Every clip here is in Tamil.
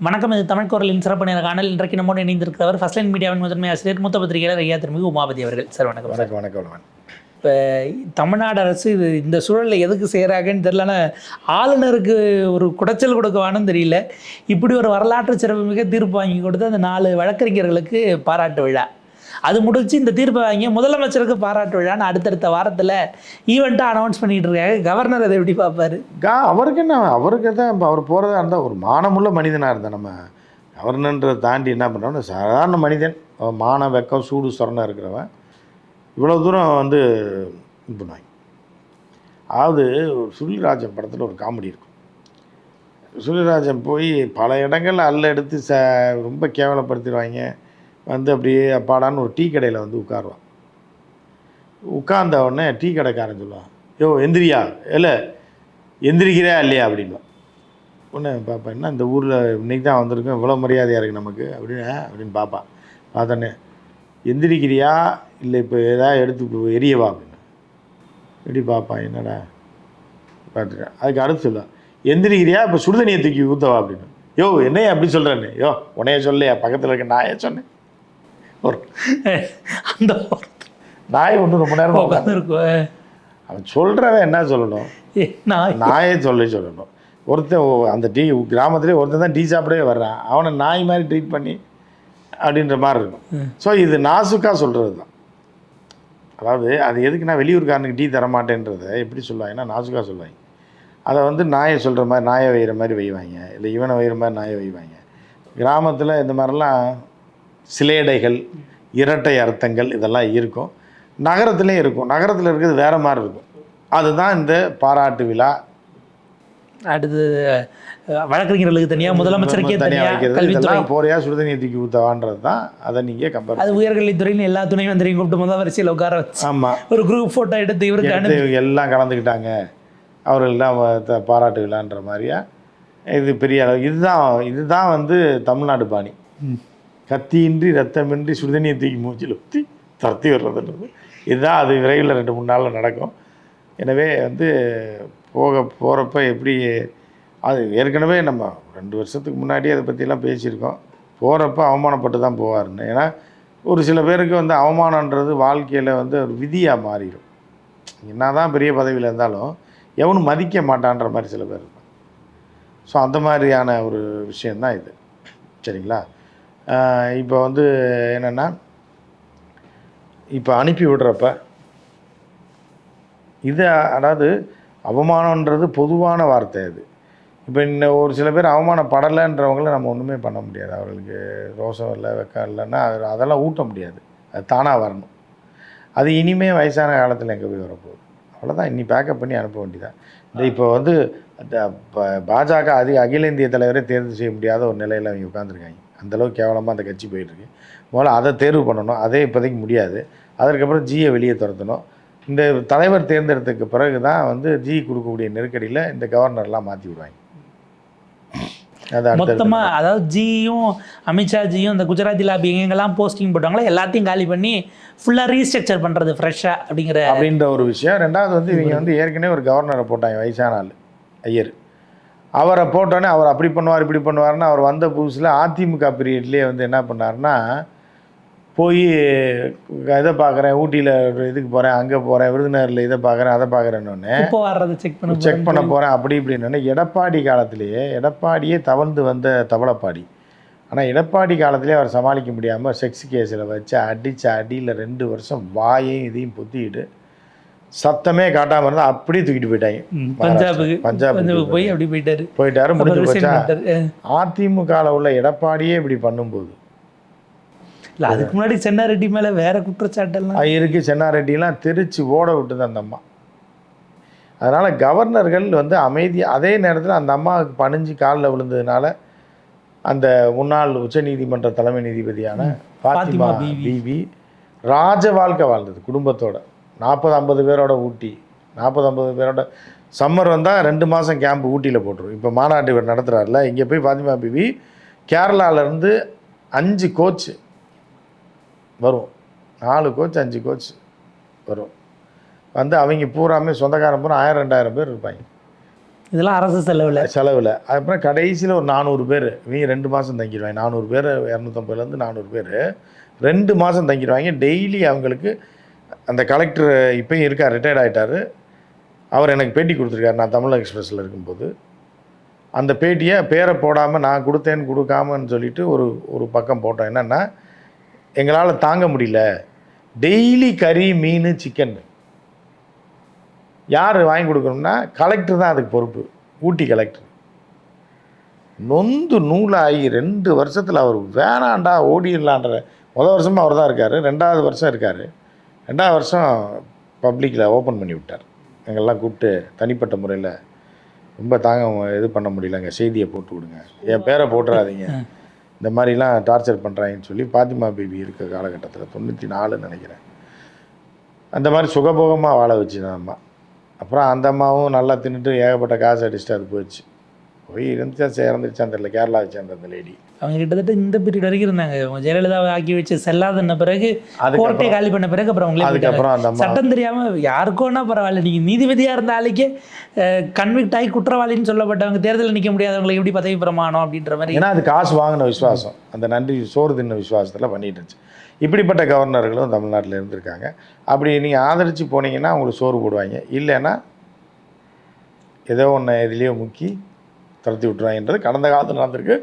வணக்கம் இது தமிழ் குரலின் சிறப்பு நேர காணல். இன்றைக்கு நம்மோடு இணைந்திருக்கிறவர் ஃபர்ஸ்ட் லைன் மீடியாவின் முதன்மை ஆசிரியர் மூத்த பத்திரிகையாளர் ஐயா திருமிகு உமாபதி அவர்கள். சார் வணக்கம். வணக்கம் வணக்கம் இப்போ தமிழ்நாடு அரசு இது இந்த சூழலில் எதுக்கு செய்கிறாங்கன்னு தெரியல. ஆனா, ஆளுநருக்கு ஒரு குடைச்சல் கொடுக்கவானும் தெரியல. இப்படி ஒரு வரலாற்று சிறப்புமிக்க தீர்ப்பு வாங்கி கொடுத்து அந்த நாலு வழக்கறிஞர்களுக்கு பாராட்டு விழா. அது முடிச்சு இந்த தீர்ப்பை வாங்கி முதலமைச்சருக்கு பாராட்டு விழான்னு அடுத்தடுத்த வாரத்தில் ஈவெண்ட்டாக அனௌன்ஸ் பண்ணிட்டு இருக்காங்க. கவர்னர் அதை எப்படி பார்ப்பார்? கா அவருக்கு என்ன அவருக்கு தான் இப்போ அவர் போகிறதா இருந்தால் ஒரு மானமுள்ள மனிதனாக இருந்தால் நம்ம கவர்னன்றதை தாண்டி என்ன பண்ணுறோம்னா சாதாரண மனிதன் மான வெக்கம் சூடு சொரணம் இருக்கிறவன் இவ்வளோ தூரம் வந்து இது பண்ணுவாங்க. அதாவது ஒரு சுருளிராஜன் படத்தில் ஒரு காமெடி இருக்கும். சுருளிராஜன் போய் பல இடங்களில் அல்ல எடுத்து ச ரொம்ப கேவலப்படுத்திடுவாங்க. வந்து அப்படியே அப்பாடான்னு ஒரு டீ கடையில் வந்து உட்காருவான். உட்கார்ந்த உடனே டீ கடைக்காரன் சொல்லுவான் யோ எந்திரியா? இல்லை எந்திரிக்கிறா இல்லையா? அப்படின்வான் உடனே பார்ப்பேன் என்ன இந்த ஊரில் இன்னைக்கு தான் வந்திருக்கோம் இவ்வளோ மரியாதையாக இருக்குது நமக்கு? அப்படின்னு அப்படின்னு பார்ப்பான் பார்த்தோன்னே எந்திரிக்கிறியா? இல்லை இப்போ ஏதாவது எடுத்து எரியவா? அப்படின்னு. எப்படி பார்ப்பான் என்னடா? பார்த்துட்டேன் அதுக்கு அடுத்து சொல்லுவான் எந்திரிக்கிறியா? இப்போ சுடுதண்ணியை தூக்கி ஊற்றவா அப்படின்னு. யோ என்னையா அப்படி சொல்கிறேன்னு யோ உன்னைய சொல்லையா? பக்கத்தில் இருக்க ஏன் சொன்னேன். அந்த நாய் ஒன்று ரொம்ப நேரம் உட்காந்து உட்காந்துருக்கும். அவன் சொல்கிறவன் என்ன சொல்லணும்? நான் நாயே. சொல்லி சொல்லணும். ஒருத்தன் அந்த டீ கிராமத்திலே ஒருத்தன் தான் டீ சாப்பிடவே வர்றான். அவனை நாய் மாதிரி ட்ரீட் பண்ணி அப்படின்ற மாதிரி இருக்கும். ஸோ இது நாசுக்காக சொல்கிறது தான். அதாவது அது எதுக்கு நான் வெளியூர்காரனுக்கு டீ தரமாட்டேன்றதை எப்படி சொல்லுவாங்கன்னா நாசுக்காக சொல்லுவாங்க. அதை வந்து நாயை சொல்கிற மாதிரி நாயை வைகிற மாதிரி வைவாங்க. இல்லை இவனை வைகிற மாதிரி நாயை வைவாங்க. கிராமத்தில் இந்த மாதிரிலாம் சிலேடைகள் இரட்டை அர்த்தங்கள் இதெல்லாம் இருக்கும். நகரத்துலேயும் இருக்கும். நகரத்தில் இருக்கிறது வேறு மாதிரி இருக்கும். அதுதான் இந்த பாராட்டு விழா. அடுத்து அஹ், வழக்கறிஞர்களுக்கு தனியாக முதலமைச்சருக்கே தனியாக வைக்கிறது. கல்வித்துறை. போறியா? சுடுதண்ணியை தூக்கி ஊற்றவான்றது தான் அதை நீங்கள் கம்பேர் அது உயர்கல்வித்துறைன்னு எல்லா துணை மந்திரியும் கூப்பிட்டு முதல் வரிசையில் உட்கார வச்சு. ஆமாம் ஒரு குரூப் ஃபோட்டோ எடுத்து இவருக்கு அனுப்பி. எல்லாம் கலந்துக்கிட்டாங்க. அவர்கள்லாம் பாராட்டு விழான்ற மாதிரியா? இது பெரிய அளவு. இதுதான் இதுதான் வந்து தமிழ்நாடு பாணி. கத்தியின்றி ரத்தமின்றி சுடுதண்ணியை தூக்கி மூச்சில் ஊற்றி துரத்தி விடுறதுன்றது இதுதான் அது விரைவில் ரெண்டு மூணு நாளில் நடக்கும். எனவே வந்து போக போகிறப்ப எப்படி அது ஏற்கனவே நம்ம ரெண்டு வருஷத்துக்கு முன்னாடியே அதை பற்றிலாம் பேசியிருக்கோம். போகிறப்ப அவமானப்பட்டு தான் போவாருன்னு. ஏன்னா ஒரு சில பேருக்கு வந்து அவமானன்றது வாழ்க்கையில் வந்து ஒரு விதியாக மாறிடும். என்ன தான் பெரிய பதவியில் இருந்தாலும் எவனும் மதிக்க மாட்டான்ற மாதிரி சில பேர் இருப்பாங்க. ஸோ அந்த மாதிரியான ஒரு விஷயந்தான் இது. சரிங்களா? இப்போ வந்து என்னென்னா இப்போ அனுப்பி விடுறப்ப இது அதாவது அவமானன்றது பொதுவான வார்த்தை அது. இப்போ இன்னும் ஒரு சில பேர் அவமானப்படலைன்றவங்கள நம்ம ஒன்றுமே பண்ண முடியாது. அவர்களுக்கு ரோசம் இல்லை வெக்கம் இல்லைன்னா அது அதெல்லாம் ஊட்ட முடியாது. அது தானாக வரணும். அது இனிமே வயசான காலத்தில் எங்கே போய் வரப்போகுது? அவ்வளோதான் இன்னி பேக்கப் பண்ணி அனுப்ப வேண்டியதான் இந்த இப்போ வந்து பாஜக அதிக அகில இந்திய தலைவரே தேர்வு செய்ய முடியாத ஒரு நிலையில் அவங்க உட்காந்துருக்காங்க அந்தளவுக்கு கேவலமாக அந்த கட்சி போயிட்டுருக்கு. முதல்ல அதை தேர்வு பண்ணணும் அதே இப்போதைக்கு முடியாது. அதற்கப்புறம் ஜியை வெளியே துரத்தணும். இந்த தலைவர் தேர்ந்தெடுத்ததுக்கு பிறகு தான் வந்து ஜி கொடுக்கக்கூடிய நெருக்கடியில் இந்த கவர்னர்லாம் மாற்றி விடுவாங்க. மொத்தமா அதாவது ஜியும் அமித்ஷாஜியும் இந்த குஜராத்தி லாபி எங்கெங்கெல்லாம் போஸ்டிங் போட்டாங்களோ? எல்லாத்தையும் காலி பண்ணி ஃபுல்லாக ரீஸ்ட்ரக்சர் பண்ணுறது ஃப்ரெஷ்ஷாக அப்படிங்கிற அப்படின்ற ஒரு விஷயம். ரெண்டாவது வந்து இவங்க வந்து ஏற்கனவே ஒரு கவர்னரை போட்டாங்க வயசான ஆள் ஐயர். அவரை போட்டோன்னே அவர் அப்படி பண்ணுவார் இப்படி பண்ணுவார்னு அவர் வந்த புதுசில் அதிமுக பீரியட்லேயே வந்து என்ன பண்ணாருன்னா போய் இதை பார்க்குறேன் ஊட்டியில் இதுக்கு போகிறேன் அங்கே போகிறேன் விருதுநகரில் இதை பார்க்குறேன் அதை பார்க்குறேன்னொன்னே செக் பண்ண செக் பண்ண போகிறேன் அப்படி இப்படின்னு எடப்பாடி காலத்திலேயே எடப்பாடியே தவழ்ந்து வந்த தவளப்பாடி. ஆனால் எடப்பாடி காலத்திலே அவர் சமாளிக்க முடியாமல் செக்ஸ் கேஸில் வச்சு அடித்த அடியில் ரெண்டு வருஷம் வாயையும் இதையும் பொத்திக்கிட்டு சத்தமே காட்டாமல் இருந்தால் அப்படியே தூக்கிட்டு போயிட்டாங்க. பஞ்சாபுக்கு பஞ்சாப் பஞ்சாபுக்கு போய் அப்படி போயிட்டாரு. போயிட்டாரு முடிஞ்சு போச்சா. அதிமுகவில் உள்ள எடப்பாடியே இப்படி பண்ணும்போது. இல்ல அதுக்கு முன்னாடி சென்னாரெட்டி மேல வேற குற்றச்சாட்டெல்லாம் ஐயருக்கு சென்னாரெட்டிலாம் தெரிச்சு ஓட விட்டுது அந்த அம்மா. அதனால் கவர்னர்கள் வந்து அமைதி அதே நேரத்தில் அந்த அம்மாவுக்கு பணிஞ்சு காலில் விழுந்ததுனால அந்த முன்னாள் உச்சநீதிமன்ற தலைமை நீதிபதியான பாத்திமா. பிவி ராஜ வாழ்க்கை வாழ்ந்தது குடும்பத்தோட. நாற்பது ஐம்பது பேரோட ஊட்டி நாற்பது ஐம்பது பேரோட சம்மர் வந்தால் ரெண்டு மாதம் கேம்ப் ஊட்டியில் போட்டுரும். இப்போ மாநாட்டு இவர் நடத்துகிறாருல இங்கே போய் பாத்திமா பிவி கேரளாவிலேருந்து அஞ்சு கோச் வரும். நாலு கோச் அஞ்சு கோச் வரும். வந்து அவங்க பூராமே சொந்தக்காரன் பூரா ஆயிரம் ரெண்டாயிரம் பேர் இருப்பாங்க. இதெல்லாம் அரசு செலவில். செலவில். அப்புறம் கடைசியில் ஒரு நானூறு பேர் இவங்க ரெண்டு மாதம் தங்கிடுவாங்க நானூறு பேர் இரநூத்தம்பதுலேருந்து நானூறு பேர் ரெண்டு மாதம் தங்கிடுவாங்க டெய்லி அவங்களுக்கு அந்த கலெக்டர் இப்போயும் இருக்கார் ரிட்டையர்ட் ஆகிட்டார் அவர் எனக்கு பேட்டி கொடுத்துருக்காரு. நான் தமிழ் எக்ஸ்பிரஸில் இருக்கும்போது. அந்த பேட்டியை பேரை போடாமல் நான் கொடுத்தேன்னு கொடுக்காமன்னு சொல்லிட்டு ஒரு ஒரு பக்கம் போட்டோம். என்னென்னா எங்களால் தாங்க முடியல. டெய்லி கறி மீன் சிக்கன் யார் வாங்கி கொடுக்கணும்னா கலெக்டர் தான் அதுக்கு பொறுப்பு. ஊட்டி கலெக்டர் நொந்து நூலாகி ரெண்டு வருஷத்தில் அவர் வேணாண்டா ஓடிடலான்ற. முதல் வருஷமாக அவர் தான் இருக்கார். ரெண்டாவது வருஷம் இருக்கார். ரெண்டாவது வருஷம் பப்ளிக்கில் ஓப்பன் பண்ணி விட்டார். எங்கெல்லாம் கூப்பிட்டு தனிப்பட்ட முறையில் ரொம்ப தாங்க இது பண்ண முடியலங்க செய்தியை போட்டு விடுங்க என் பேரை போட்டுறாதீங்க. இந்த மாதிரிலாம் டார்ச்சர் பண்ணுறாங்கன்னு சொல்லி பாத்திமா பேபி இருக்க காலகட்டத்தில் தொண்ணூற்றி நாலுன்னு நினைக்கிறேன். அந்த மாதிரி சுகபோகமாக வாழ வச்சு தான் அம்மா. அப்புறம் அந்த அம்மாவும் நல்லா தின்னுட்டு ஏகப்பட்ட காசு அடிச்சுட்டு அது போயிடுச்சு. போய் இருந்துச்சா சேர்ந்துருச்சான் தெரியல. கேரளாவை சேர்ந்த அந்த லேடி அவங்க கிட்டத்தட்ட இந்த பீரியட் வரைக்கும் இருந்தாங்க. அவங்க ஜெயலலிதாவை ஆக்கி வச்சு செல்லாதன்ன பிறகு கோர்ட்டை காலி பண்ண பிறகு அப்புறம் அவங்களே. அதுக்கப்புறம் அந்த சட்டம் தெரியாம யாருக்கோனா பரவாயில்ல. நீங்க நீதிபதியா இருந்த ஆளுக்கே கன்விக்ட் ஆகி குற்றவாளின்னு சொல்லப்பட்டவங்க தேர்தலில் நிக்க முடியாதவங்களுக்கு எப்படி பதவி பிரமாணம் அப்படின்ற மாதிரி ஏன்னா அது காசு வாங்கின விசுவாசம். அந்த நன்றி சோறு தின்ன விசுவாசத்தில் பண்ணிட்டு இருந்துச்சு. இப்படிப்பட்ட கவர்னர்களும் தமிழ்நாட்டில் இருந்திருக்காங்க. அப்படி நீங்கள் ஆதரித்து போனீங்கன்னா உங்களுக்கு சோறு போடுவாங்க. இல்லைன்னா ஏதோ ஒன்று எதுலேயோ முக்கி துரத்தி விட்டுருவாங்கன்றது கடந்த காலத்தில் நடந்திருக்கு.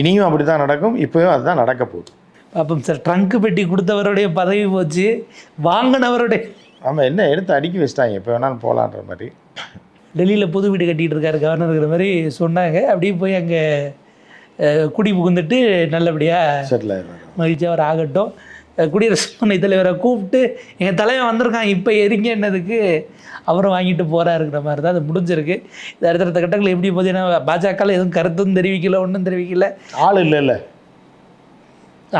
இனியும் அப்படி தான் நடக்கும். இப்போயும் அதுதான் நடக்க போகுது. பாப்போம் சார் ட்ரங்க் பெட்டி கொடுத்தவருடைய பதவி போச்சு. வாங்கினவருடைய ஆமாம் என்ன எடுத்து அடுக்கி வச்சிட்டாங்க. எப்போ வேணாலும் போகலான்ற மாதிரி. டெல்லியில் புது வீடு கட்டிட்டு இருக்காரு கவர்னருங்கிற மாதிரி சொன்னாங்க. அப்படியே போய் அங்கே குடி புகுந்துட்டு நல்லபடியாக செட்டில் ஆயிடுறாங்க மகிழ்ச்சி அவர் ஆகட்டும். குடியரசு துணைத் தலைவரை கூப்பிட்டு எங்கள் தலைவன் வந்திருக்கான் இப்போ எரிங்கன்னதுக்கு அவரும் வாங்கிட்டு போகிறாருங்கிற மாதிரி தான் அது முடிஞ்சிருக்கு. இது அடுத்தடுத்த கட்டங்கள் எப்படி போகுது ஏன்னா பாஜகவில் எதுவும் கருத்தும் தெரிவிக்கல ஒன்றும் தெரிவிக்கல. ஆள் இல்லை இல்லை.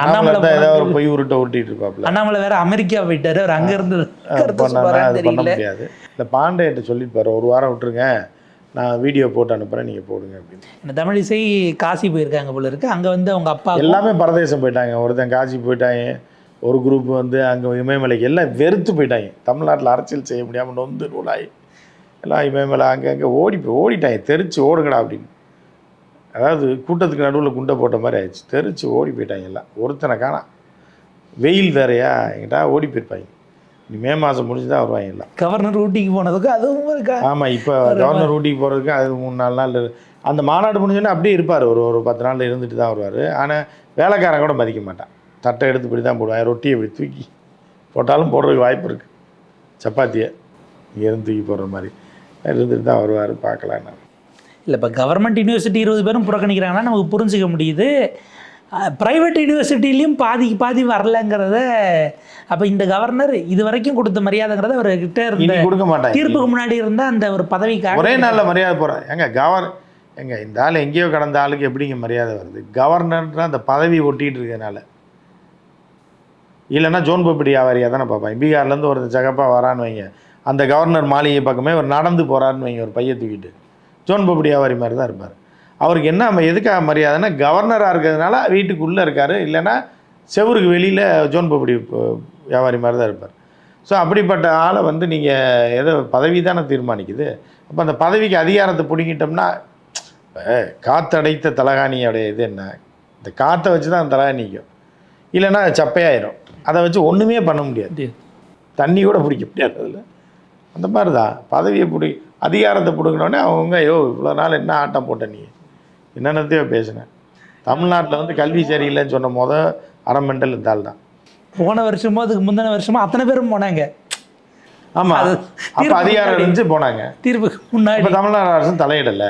அண்ணாமலை. பொய் உருட்டை உருட்டிட்டு இருப்பாப்புல அண்ணாமலை வேற அமெரிக்கா போயிட்டாரு அவர் அங்க இருந்து பண்ணா முடியாது. இந்த பாண்டேட்ட சொல்லிட்டு ஒரு வாரம் விட்டுருங்க நான் வீடியோ போட்டு அனுப்புகிறேன் நீங்கள் போடுங்க அப்படின்னு. இந்த தமிழிசை காசி போயிருக்காங்க போல இருக்கு. அங்க வந்து அவங்க அப்பா எல்லாமே பரதேசம் போயிட்டாங்க. ஒருத்தன் காசி போயிட்டாங்க ஒரு குரூப் வந்து அங்கே இமயமலைக்கு எல்லாம் வெறுத்து போயிட்டாங்க. தமிழ்நாட்டில் அரசியல் செய்ய முடியாமல் நொந்து நூலாகி எல்லாம் இமயமலை அங்கே அங்கே ஓடி போய் ஓடிட்டாங்க. தெரிச்சு ஓடுங்கடா அப்படின்னு. அதாவது கூட்டத்துக்கு நடுவில் குண்டை போட்ட மாதிரி ஆயிடுச்சு. தெரிச்சு ஓடி போயிட்டாங்க எல்லாம். ஒருத்தனை காணாம் வெயில் வேறையா? எங்கிட்ட ஓடி போயிருப்பாங்க. இனி மே மாதம் முடிஞ்சு தான் வருவாங்க எல்லாம். கவர்னர் ஊட்டிக்கு போனதுக்கு அதுவும் இருக்கா? ஆமாம் இப்போ கவர்னர் ஊட்டிக்கு போகிறதுக்கு அது மூணு நாலு நாள் அந்த மாநாடு முடிஞ்சோடனே அப்படியே இருப்பார். ஒரு ஒரு பத்து நாள் இருந்துட்டு தான் வருவார். ஆனால் வேலைக்காரன் கூட மதிக்க மாட்டான். தட்டை எடுத்து இப்படி தான் போடுவான். ரொட்டியை இப்படி தூக்கி போட்டாலும் போடுறதுக்கு வாய்ப்பு இருக்குது சப்பாத்தியை இங்கேருந்து தூக்கி போடுற மாதிரி. இருந்துட்டு தான் வருவார் பார்க்கலாம் நான் இல்லை இப்போ கவர்மெண்ட் யூனிவர்சிட்டி இருபது பேரும் புறக்கணிக்கிறாங்கன்னா நமக்கு புரிஞ்சுக்க முடியுது. ப்ரைவேட் யூனிவர்சிட்டிலையும் பாதிக்கு பாதி வரலங்கிறத அப்போ இந்த கவர்னர் இது வரைக்கும் கொடுத்த மரியாதைங்கிறத அவர்கிட்ட இருந்த இனி கொடுக்க மாட்டாங்க. தீர்ப்புக்கு முன்னாடி இருந்த அந்த ஒரு பதவிக்காக ஒரே நாளில் மரியாதை போகிறேன் ஏங்க கவர் ஏங்க இந்த ஆள் எங்கேயோ கடந்த ஆளுக்கு எப்படிங்க மரியாதை வருது? கவர்னர்ன்ற அந்த பதவி ஒட்டிகிட்டு இருக்கனால. இல்லைன்னா ஜோன் பப்படி வியாபாரியாக தானே பார்ப்பேன் பீகார்லேருந்து ஒரு ஜகப்பா வரான்னு வைங்க. அந்த கவர்னர் மாளிகை பக்கமே ஒரு நடந்து போகிறாருன்னு வைங்க ஒரு பையை தூக்கிட்டு. ஜோன் பப்படி வியாபாரி மாதிரி தான் இருப்பார். அவருக்கு என்ன எதுக்காக மரியாதைன்னா கவர்னராக இருக்கிறதுனால வீட்டுக்குள்ளே இருக்கார். இல்லைன்னா செவருக்கு வெளியில் ஜோன் பப்படி வியாபாரி மாதிரி தான் இருப்பார். ஸோ அப்படிப்பட்ட ஆளை வந்து நீங்கள் எதோ பதவி தானே தீர்மானிக்குது. அப்போ அந்த பதவிக்கு அதிகாரத்தை பிடிங்கிட்டோம்னா காற்றடைத்த காத்தடைத்த தலகாணியோடைய இது என்ன? இந்த காற்றை வச்சு தான் அந்த தலகாணி நிற்கும் இல்லைன்னா அது சப்பையாயிரும். அதை வச்சு ஒன்றுமே பண்ண முடியாது. தண்ணி கூட பிடிக்க முடியாது அதில். அந்த மாதிரி தான் பதவியை பிடி அதிகாரத்தை பிடுங்கினோடனே அவங்க ஐயோ இவ்வளோ நாள் என்ன ஆட்டம் போட்ட நீ? என்னென்னத்தையோ பேசினேன். தமிழ்நாட்டில் வந்து கல்வி சரியில்லைன்னு சொன்ன முத அரை மெண்டல் ஆள் தான் போன வருஷமோ அதுக்கு முந்தின வருஷமோ அத்தனை பேரும் போனாங்க. ஆமாம் அது அப்போ அதிகாரம். இருந்துச்சு போனாங்க. தீர்ப்புக்கு முன்னாடி. இப்போ தமிழ்நாடு அரசும் தலையிடலை.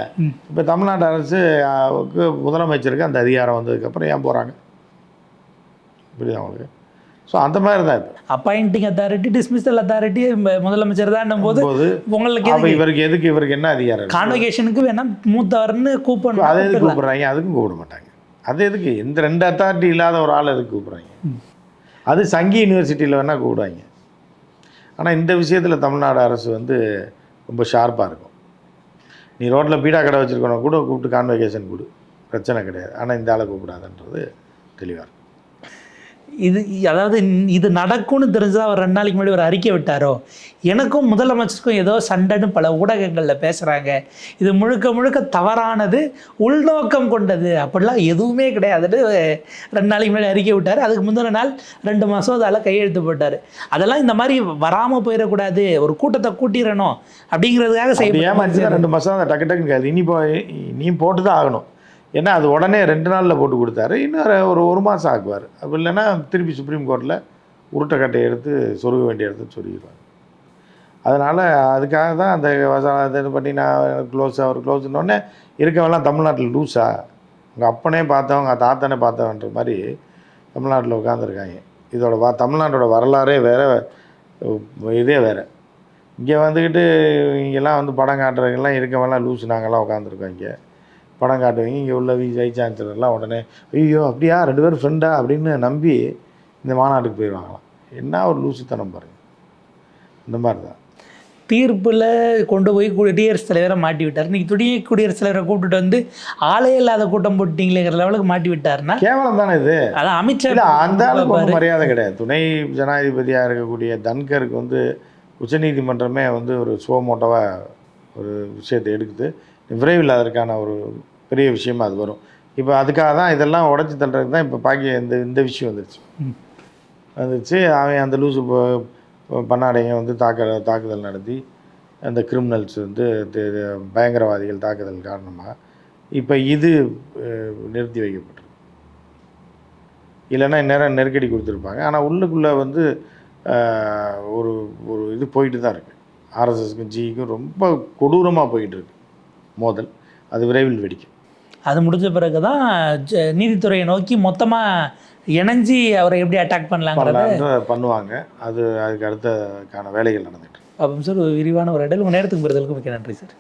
இப்போ தமிழ்நாடு அரசு ஆவுக்கு முதலமைச்சருக்கு அந்த அதிகாரம் வந்ததுக்கப்புறம் ஏன் போகிறாங்க புரியுதா உங்களுக்கு? ஸோ அந்த மாதிரி தான் இப்போ அப்பாயிண்டிங் அத்தாரிட்டி டிஸ்மிசல் அத்தாரிட்டி முதலமைச்சர் தான் போது உங்களுக்கு இவருக்கு எதுக்கு இவருக்கு என்ன அதிகாரம்? கான்வகேஷனுக்கு வேணா மூத்தவர்னு கூப்பன் அதை எதுக்கு கூப்பிடுறாங்க? அதுக்கும் கூப்பிட மாட்டாங்க. அது எதுக்கு? இந்த ரெண்டு அத்தாரிட்டி இல்லாத ஒரு ஆள் எதுக்கு கூப்பிடுறாங்க? அது சங்கி யூனிவர்சிட்டியில் வேணால் கூப்பிடுவாங்க ஆனால் இந்த விஷயத்தில் தமிழ்நாடு அரசு வந்து ரொம்ப ஷார்ப்பாக இருக்கும். நீ ரோட்டில் பீடா கடை வச்சுருக்கணும் கூட கூப்பிட்டு கான்வெகேஷன் கொடு. பிரச்சனை கிடையாது. ஆனால் இந்த ஆளை கூப்பிடாதுன்றது தெளிவாக இருக்கும். இது அதாவது இது நடக்கும்னு தெரிஞ்சால் அவர் ரெண்டு நாளைக்கு முன்னாடி ஒரு அறிக்கை விட்டாரோ? எனக்கும் முதலமைச்சருக்கும் ஏதோ சண்டைன்னு பல ஊடகங்களில் பேசுகிறாங்க இது முழுக்க முழுக்க தவறானது உள்நோக்கம் கொண்டது. அப்படிலாம் எதுவுமே கிடையாதுன்னு ரெண்டு நாளைக்கு முன்னாடி அறிக்கை விட்டார். அதுக்கு முந்தின நாள் ரெண்டு மசோதாவில் கையெழுத்து போட்டார். அதெல்லாம் இந்த மாதிரி வராமல் போயிடக்கூடாது. ஒரு கூட்டத்தை கூட்டிடணும் அப்படிங்கிறதுக்காக செய்ய ரெண்டு மாதம் டக்கு டக்குன்னு கேது இனி போ நீ போட்டு தான் ஆகணும். ஏன்னா அது உடனே ரெண்டு நாளில் போட்டு கொடுத்தாரு. இன்னொரு ஒரு ஒரு மாதம் ஆக்குவார் அப்படி இல்லைன்னா திருப்பி சுப்ரீம் கோர்ட்டில் உருட்டைக்கட்டையை எடுத்து சொருக வேண்டிய இடத்துல சொருகிடுவார் அதனால் அதுக்காக தான் அந்த வச- இது பண்ணி நான் க்ளோஸ் அவர் க்ளோஸ்னோடனே இருக்கவெல்லாம் தமிழ்நாட்டில் லூஸா உங்கள் அப்பனே பார்த்தவங்க தாத்தனே பார்த்தவன்ற மாதிரி தமிழ்நாட்டில் உட்காந்துருக்காங்க இதோட வா தமிழ்நாட்டோட வரலாறே வேறு இதே வேறு. இங்கே வந்துக்கிட்டு இங்கெல்லாம் வந்து படம் காட்டுறவங்கெல்லாம் இருக்கவெல்லாம் லூஸ் நாங்கள்லாம் உட்காந்துருக்கோம் இங்கே. படம் காட்டுவீங்க இங்கே உள்ள வி வைஸ் சான்சலர்லாம் உடனே ஐயோ அப்படியா? ரெண்டு பேரும் ஃப்ரெண்டா அப்படின்னு நம்பி இந்த மாநாட்டுக்கு போயிடுவாங்களாம். என்ன ஒரு லூசுத்தனம் பாருங்க. இந்த மாதிரி தான் தீர்ப்பில் கொண்டு போய் குடியரசுத் தலைவரை மாட்டி விட்டார். இன்னைக்கு துடிய குடியரசுத் தலைவரை கூப்பிட்டுட்டு வந்து ஆளே இல்லாத கூட்டம் போட்டிங்களேங்கிற லெவலுக்கு மாட்டி விட்டாருன்னா? கேவலம் தானே இது? அதான் அமித்ஷா இல்லை அந்த பாரு. ஒன்றும் மரியாதை கிடையாது. துணை ஜனாதிபதியாக இருக்கக்கூடிய தன்கருக்கு வந்து உச்சநீதிமன்றமே வந்து ஒரு சுவமோட்டோவாக ஒரு விஷயத்தை எடுக்குது. விரைவில் அதற்கான ஒரு பெரிய விஷயமா அது வரும். இப்போ அதுக்காக தான் இதெல்லாம் உடச்சி தள்ளுறதுக்கு தான் இப்போ பாக்கி இந்த இந்த விஷயம் வந்துருச்சு. வந்துருச்சு. அவன் அந்த லூசு ப- பண்ணாடைங்க வந்து தாக்க தாக்குதல் நடத்தி அந்த கிரிமினல்ஸ் வந்து பயங்கரவாதிகள் தாக்குதல் காரணமாக இப்போ இது நிறுத்தி வைக்கப்பட்டிருக்கு. இல்லைன்னா இந்நேரம் நெருக்கடி கொடுத்துருப்பாங்க. ஆனால் உள்ளுக்குள்ளே வந்து ஒரு ஒரு இது போயிட்டு தான் இருக்குது ஆர்எஸ்எஸ்க்கும் ஜிக்கும் ரொம்ப கொடூரமாக போயிட்டு இருக்கு. மோதல். அது விரைவில் வெடிக்கும். அது முடிஞ்ச பிறகு தான் நீதித்துறையை நோக்கி மொத்தமாக இணைஞ்சி அவரை எப்படி அட்டாக் பண்ணலாங்கிறத பண்ணுவாங்க அது அதுக்கு அடுத்தக்கான வேலைகள் நடந்துட்டு. அப்போ சார் ஒரு விரிவான ஒரு இடையில உங்கள் நேரத்துக்கு பெறுதலுக்கு மிக்க நன்றி சார்